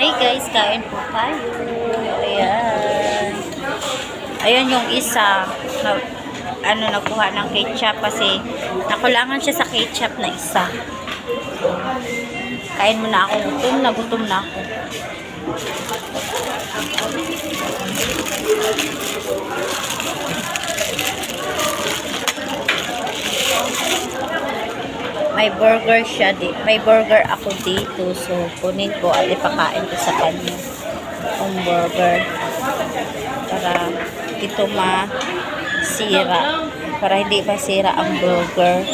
Hi guys, kain po tayo. Ayan. Ayan yung isa. Na, ano, nakuha ng ketchup kasi nakulangan siya sa ketchup na isa. Kain muna ako. Gutom na, gutom na ako. May burger siya. Di, may burger ako dito. So, kunin ko at ipakain ko sa kanya. Yung burger. Para ito masira. Para hindi masira ang burger.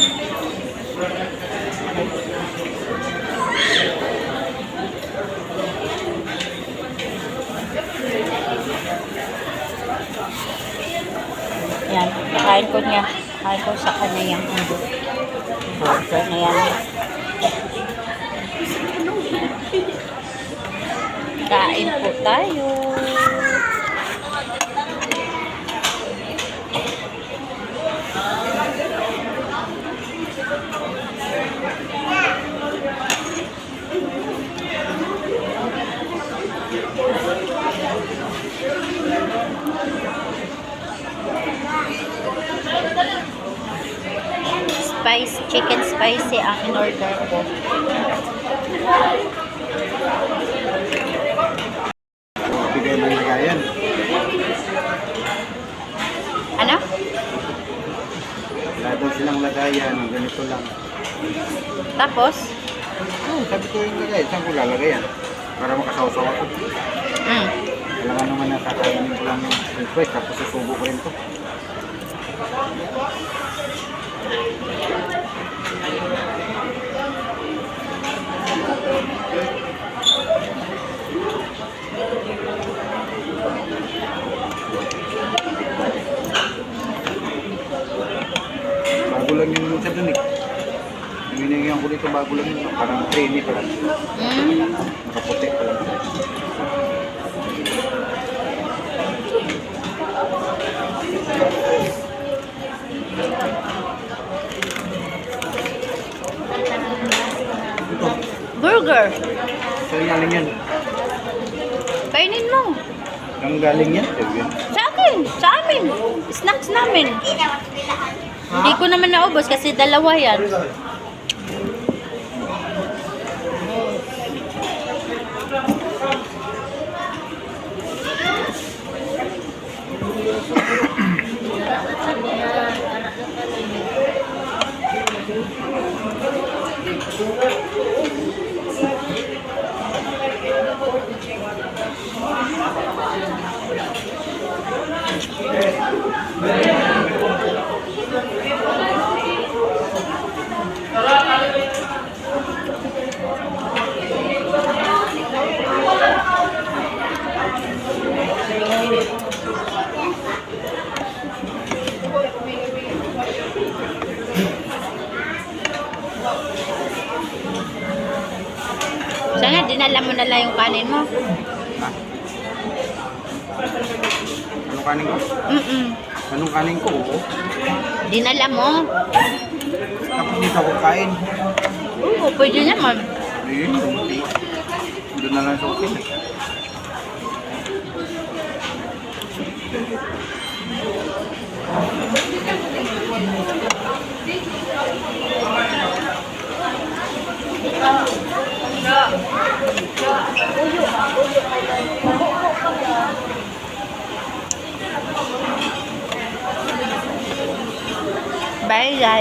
Yan. Pakain ko niya. Pakain ko sa kanya yung burger na yan. Kain po tayo. Spice, chicken spicy ang in-order ko. Bigay mo yung lagayan. Ano? Wala daw silang lagayan. Ganito lang. Tapos? Oh, sabi ko yung lagay. Saan ko lalagay yan? Para makasawsaw ako. Mm. Kailangan naman na kakainin ko lang yung request. Tapos susubo ko rin to. Bago lang yung sa dun eh. Hinihingyan ko dito bago lang yun. Parang creamy pa lang. Mm. Nakaputi pa lang. Burger. saan galing yan? Kainin mo. Ang galing yan? Kevin. Sa akin. Sa amin. Snacks namin. Hindi ko naman naubos kasi dalawa yan. Dinala mo na lang yung kanin mo. Ha? Anong kanin ko? Mm-mm. Anong kanin ko? Oo. Dinala mo. Tapos dito ako kain. Oo, pwede naman. Hindi. Doon na lang sa hotel. Eh. Bye guys.